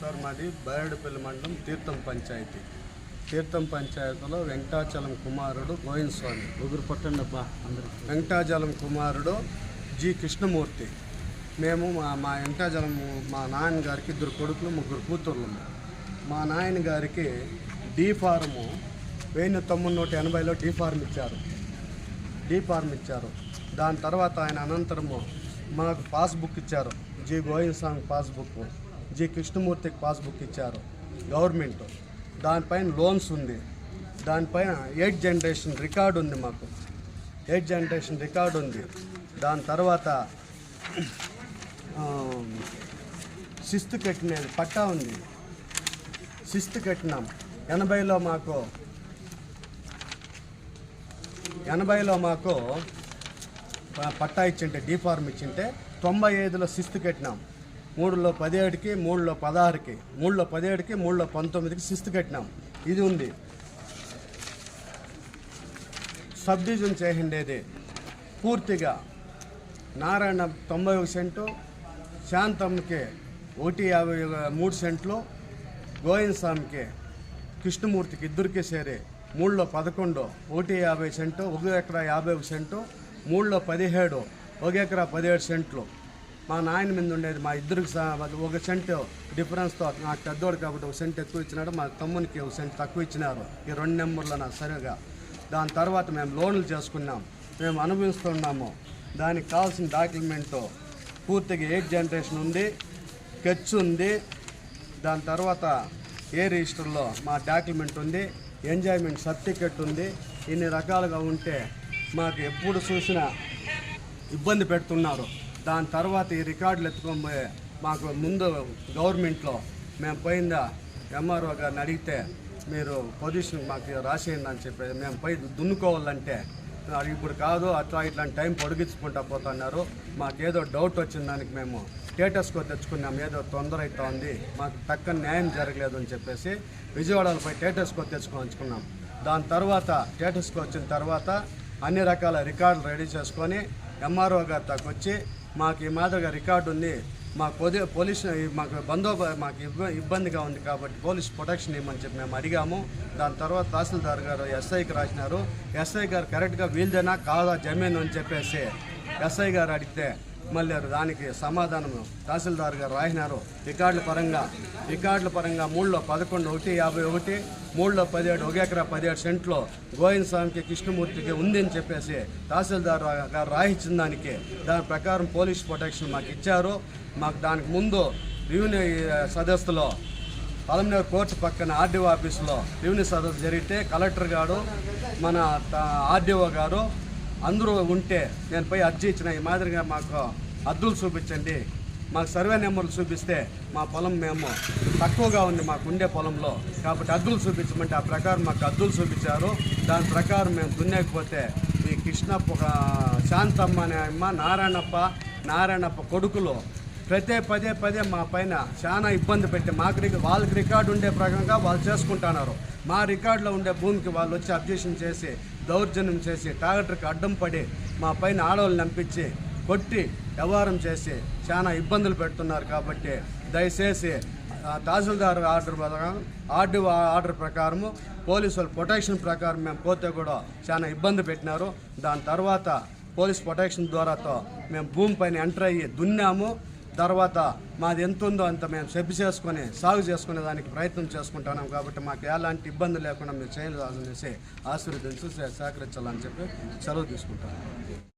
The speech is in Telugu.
సార్ మాది బయడుపల్లి మండలం తీర్థం పంచాయతీ. తీర్థం పంచాయతీలో వెంకటాచలం కుమారుడు గోవింద్ స్వామి. ముగ్గురు పట్టండి అబ్బా అందరికి. వెంకటాచలం కుమారుడు జి కృష్ణమూర్తి. మేము మా మా వెంకటాచలం మా నాన్నగారికి ఇద్దరు కొడుకులు ముగ్గురు కూతుర్లు. మా నాయనగారికి డీ ఫార్ము వెయ్యి తొమ్మిది నూట ఎనభైలో డీ ఫార్మ్ ఇచ్చారు. డీ ఫార్మ్ ఇచ్చారు. దాని తర్వాత ఆయన అనంతరము మాకు పాస్బుక్ ఇచ్చారు. G Govind Swamy passbook. G కృష్ణమూర్తికి passbook ఇచ్చారు. గవర్నమెంట్. దానిపైన లోన్స్ ఉంది. దానిపైన ఎయిట్ జనరేషన్ రికార్డు ఉంది మాకు. ఎయిట్ జనరేషన్ రికార్డు ఉంది. దాని తర్వాత శిస్తు కట్టినది పట్టా ఉంది. శిస్తు కట్టినాం. ఎనభైలో మాకు ఎనభైలో మాకు పట్టా ఇచ్చింటే డీఫార్మ్ ఇచ్చింటే తొంభై ఐదులో శిస్తు కట్టినాం. మూడులో పదిహేడుకి మూడులో పదహారుకి మూడులో పదిహేడుకి మూడులో పంతొమ్మిదికి శిస్తు కట్టినాం. ఇది ఉంది. సబ్ డివిజన్ చేసిండేది. పూర్తిగా నారాయణ తొంభై ఒక సెంటు శాంతమ్మకి ఒకటి యాభై మూడు సెంట్లు గోవింద స్వామికి కృష్ణమూర్తికి ఇద్దరికి సేరి మూడులో పదకొండు ఒకటి యాభై సెంటు ఒక ఎకరా యాభై ఒక సెంటు మూడులో పదిహేడు ఒక ఎకరా పదిహేడు సెంట్లు. మా నాయన మీద ఉండేది మా ఇద్దరికి ఒక సెంట్ డిఫరెన్స్తో నాకు పెద్దోడు కాబట్టి ఒక సెంట్ ఎక్కువ ఇచ్చినాడు మా తమ్మునికి ఒక సెంట్ తక్కువ ఇచ్చినారు. ఈ రెండు నెంబర్లో నా సరిగా. దాని తర్వాత మేము లోన్లు చేసుకున్నాం. మేము అనుభవిస్తున్నాము దానికి కావాల్సిన డాక్యుమెంట్ పూర్తిగా ఎయిట్ జనరేషన్ ఉంది స్కెచ్ ఉంది దాని తర్వాత ఏ రిజిస్టర్లో మా డాక్యుమెంట్ ఉంది ఎంజాయ్మెంట్ సర్టిఫికెట్ ఉంది ఇన్ని రకాలుగా ఉంటే మాకు ఎప్పుడు చూసినా ఇబ్బంది పెడుతున్నారు. దాని తర్వాత ఈ రికార్డులు ఎత్తుకొని మాకు ముందు గవర్నమెంట్లో మేము పోయిందా ఎంఆర్ఓ గారిని అడిగితే మీరు పొజిషన్ మాకు రాసేయండి అని చెప్పేది. మేము పోయి దున్నుకోవాలంటే అది ఇప్పుడు కాదు అట్లా ఇట్లాంటి టైం పొడిగించుకుంటా పోతున్నారు. మాకేదో డౌట్ వచ్చిన దానికి మేము స్టేటస్కో తెచ్చుకున్నాం. ఏదో తొందర అవుతోంది మాకు తక్కువ న్యాయం జరగలేదు అని చెప్పేసి విజయవాడలో పోయి స్టేటస్కో తెచ్చుకోవచ్చుకున్నాం దాని తర్వాత స్టేటస్కి వచ్చిన తర్వాత అన్ని రకాల రికార్డులు రెడీ చేసుకొని ఎంఆర్ఓ గారి దాకా వచ్చి మాకు ఈ మాదిరిగా రికార్డు ఉంది. మాకు పొది పోలీస్ మాకు బందోబ మాకు ఇబ్బందిగా ఉంది కాబట్టి పోలీస్ ప్రొటెక్షన్ ఇవ్వమని చెప్పి మేము అడిగాము. దాని తర్వాత తహసీల్దార్ గారు ఎస్ఐకి రాసినారు. ఎస్ఐ గారు కరెక్ట్గా వీల్దేనా? కాదా? జమీన్? అని చెప్పేసి ఎస్ఐ గారు అడిగితే మళ్ళీ దానికి సమాధానం తహసీల్దార్ గారు రాసినారు. రికార్డుల పరంగా రికార్డుల పరంగా మూడులో పదకొండు ఒకటి యాభై ఒకటి మూడులో పదిహేడు ఒక ఎకరా పదిహేడు సెంట్లో గోవింద స్వామికి కృష్ణమూర్తికి ఉందని చెప్పేసి తహసీల్దార్ గారు రాయించిన దానికి దాని ప్రకారం పోలీస్ ప్రొటెక్షన్ మాకు ఇచ్చారు. మాకు దానికి ముందు రెవెన్యూ సదస్సులో పలమనేరు కోర్టు పక్కన ఆర్డీఓ ఆఫీసులో రెవెన్యూ సదస్సు జరిగితే కలెక్టర్ గారు మన ఆర్డీఓ గారు అందరూ ఉంటే నేను పోయి అర్జీ ఇచ్చిన ఈ మాదిరిగా మాకు అద్దులు చూపించండి. మాకు సర్వే నెంబర్లు చూపిస్తే మా పొలం మేము తక్కువగా ఉంది మాకు ఉండే పొలంలో. కాబట్టి అద్దులు చూపించమంటే ఆ ప్రకారం మాకు అద్దులు చూపించారు. దాని ప్రకారం మేము దున్నేకపోతే ఈ కృష్ణప్ప ఒక శాంతమ్మ అనే అమ్మ నారాయణప్ప నారాయణప్ప కొడుకులు ప్రతి పదే పదే మా పైన చాలా ఇబ్బంది పెట్టి మాకు వాళ్ళకి రికార్డు ఉండే ప్రకారంగా వాళ్ళు చేసుకుంటున్నారు. మా రికార్డులో ఉండే భూమికి వాళ్ళు వచ్చి అబ్జెక్షన్ చేసి దౌర్జన్యం చేసి టాగటర్కి అడ్డం పడి మా పైన ఆడవాళ్ళు నంపించి కొట్టి వ్యవహారం చేసి చాలా ఇబ్బందులు పెడుతున్నారు కాబట్టి దయచేసి తహసీల్దార్ ఆర్డర్ ప్రకారం ఆర్డీ ఆర్డర్ ప్రకారము పోలీసుల ప్రొటెక్షన్ ప్రకారం మేము పోతే కూడా చాలా ఇబ్బంది పెట్టినారు. దాని తర్వాత పోలీస్ ప్రొటెక్షన్ ద్వారాతో మేము భూమి పైన ఎంటర్ అయ్యి దున్నాము. తర్వాత మాది ఎంత ఉందో అంత మేము సెబ్బు చేసుకొని సాగు చేసుకునే దానికి ప్రయత్నం చేసుకుంటున్నాం కాబట్టి మాకు ఎలాంటి ఇబ్బంది లేకుండా మీరు చేయాలని ఆశీర్వదించి సహకరించాలని చెప్పి సెలవు తీసుకుంటాను